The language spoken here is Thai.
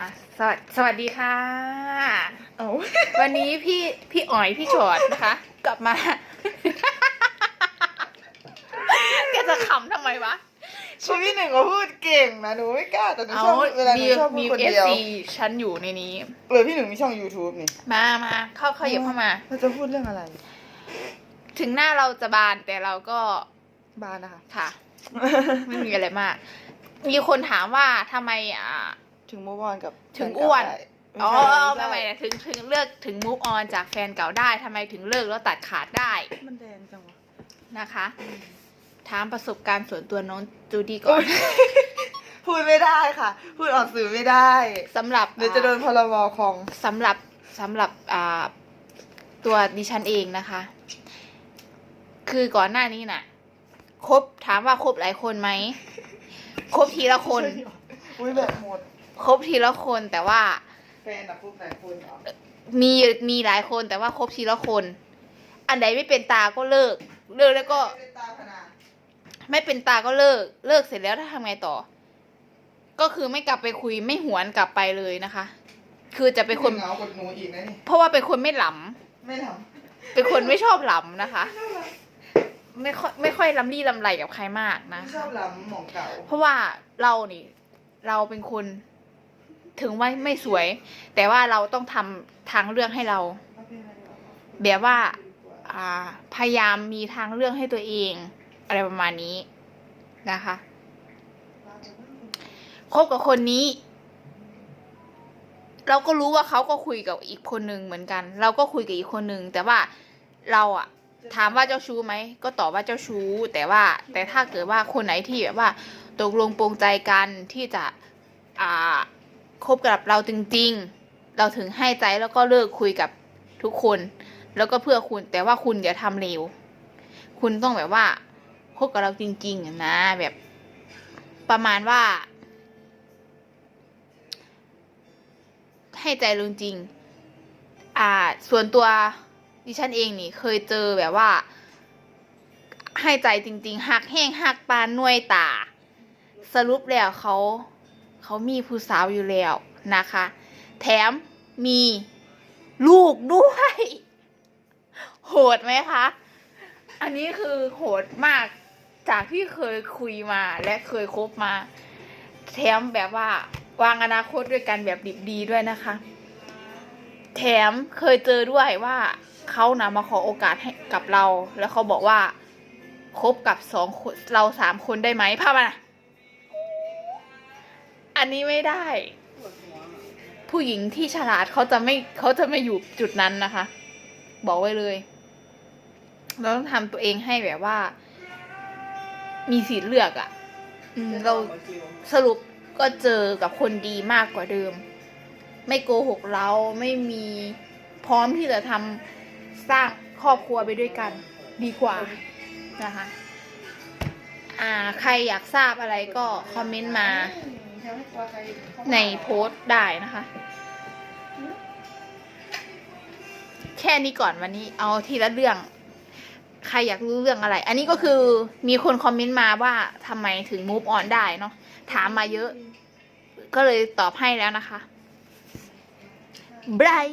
อะสวัสสวัสดีค่ะ เอ้าวันนี้พี่พี่อ๋อยพี่ชอดนะคะ กลับมา แกจะขำทำไมวะ ชีวิตหนึ่งก็พูดเก่งนะหนูไม่กล้าแต่หนูเอาชอบเวลาหนูมีชอบพูมีดคนเอฟเดียวซีฉันอยู่ในนี้ เออพี่หนึ่งมีช่อง YouTube นี่มามาเข้าเข้าเหยียบเข้ามา เราจะพูดเรื่องอะไร ถึงหน้าเราจะบานแต่เราก็บ้านนะคะ ค่ะ ไม่มีอะไรมาก มีคนถามว่าทำไมอ่า ถึงมูฟออนกับถึงอ้วนแฟเก่าได้อ๋อใช่ไม่ไม่ถึงถึงเลิกถึงมูฟออนจากแฟนเก่าได้ทำไมถึงเลิกแล้วตัดขาดได้ มันแดงจังวะนะคะ ถามประสบการณ์ส่วนตัวน้องจูดี้ก่อน พูดไม่ได้ค่ะ พูดออกสื่อไม่ได้สำหรับเดี๋ยวจะโดนพรบคอมสำหรับสำหรับอ่าตัวดิฉันเองนะคะ คือก่อนหน้านี้น่ะคบถามว่าคบหลายคนไหมคบทีละคนอุ้ยแบบหมด คบทีละคนแต่ว่า แฟนอะพูดหลายคนเหรอมีมีหลายคนแต่ว่าคบทีละคน อันไหนไม่เป็นตาก็เลิก เลิกแล้วก็ ไม่เป็นตาพนาไม่เป็นตาก็เลิก เลิกเสร็จแล้วถ้าทำไงต่อ ก็คือไม่กลับไปคุยไม่หวนกลับไปเลยนะคะ คือจะเป็นคน เหงากดหนูอีกนะนี่ เพราะว่าเป็นคนไม่หลไม่ทำเป็นคนไม่ชอบหลำนะคะไม่ค่อยไม่ค่อยลำลี่ลำไรกับใครมากำนะไม่ชอบล้ำหมองเก่าเพราะว่าเรานี่ เราเป็นคน ถึงว่าไม่สวย แต่ว่าเราต้องทำทางเรื่องให้เรา แบบว่าอ่าพยายามมีทางเรื่องให้ตัวเอง อะไรประมาณนี้นะคะคบกับคนนี้ เราก็รู้ว่าเขาก็คุยกับอีกคนหนึ่งเหมือนกัน เราก็คุยกับอีกคนหนึ่งแต่ว่าเราอะถามว่าเจ้าชู้ไหมก็ตอบว่าเจ้าชู้ แต่ว่าแต่ถ้าเกิดว่าคนไหนที่แบบว่าตกลงปรงใจกันที่จะอ่า คบกับเราจริงๆ เราถึงให้ใจแล้วก็เลิกคุยกับทุกคน แล้วก็เพื่อคุณ แต่ว่าคุณอย่าทำเร็ว คุณต้องแบบว่าคบกับเราจริงๆนะแบบประมาณว่า ให้ใจจริงๆอ่า ส่วนตัวดิฉันเองนี่เคยเจอแบบว่า ให้ใจจริง ๆหักแห้งหักปานหน่วยตา สรุปแล้วเขา เขามีผู้สาวอยู่แล้วนะคะ แถมมีลูกด้วย โหดไหมคะ อันนี้คือโหดมากจากที่เคยคุยมาและเคยคบมา แถมแบบว่าวางอนาคตด้วยกันแบบดิบดีด้วยนะคะ แถมเคยเจอด้วยว่าเขานะมาขอโอกาสให้กับเรา แล้วเขาบอกว่าคบกับสองเราสามคนได้ไหมพามานะ อันนี้ไม่ได้ ผู้หญิงที่ฉลาดเขาจะไม่เขาจะไม่อยู่จุดนั้นนะคะ บอกไว้เลย เราต้องทำตัวเองให้แบบว่า มีสิทธิ์เลือกอะ่ะ อืมเราสรุปก็เจอกับคนดีมากกว่าเดิม ไม่โกหกเราไม่มีพร้อมที่จะทำสร้างครอบครัวไปด้วยกัน ดีกว่านะคะ อ่า ใครอยากทราบอะไรก็คอมเมนต์มา ในโพสต์ได้นะคะ แค่นี้ก่อนวันนี้เอาทีละเรื่อง ใครอยากรู้เรื่องอะไร อันนี้ก็คือมีคนคอมเมนต์มาว่าทำไมถึง move on ได้เนาะถามมาเยอะ ก็เลยตอบให้แล้วนะคะบาย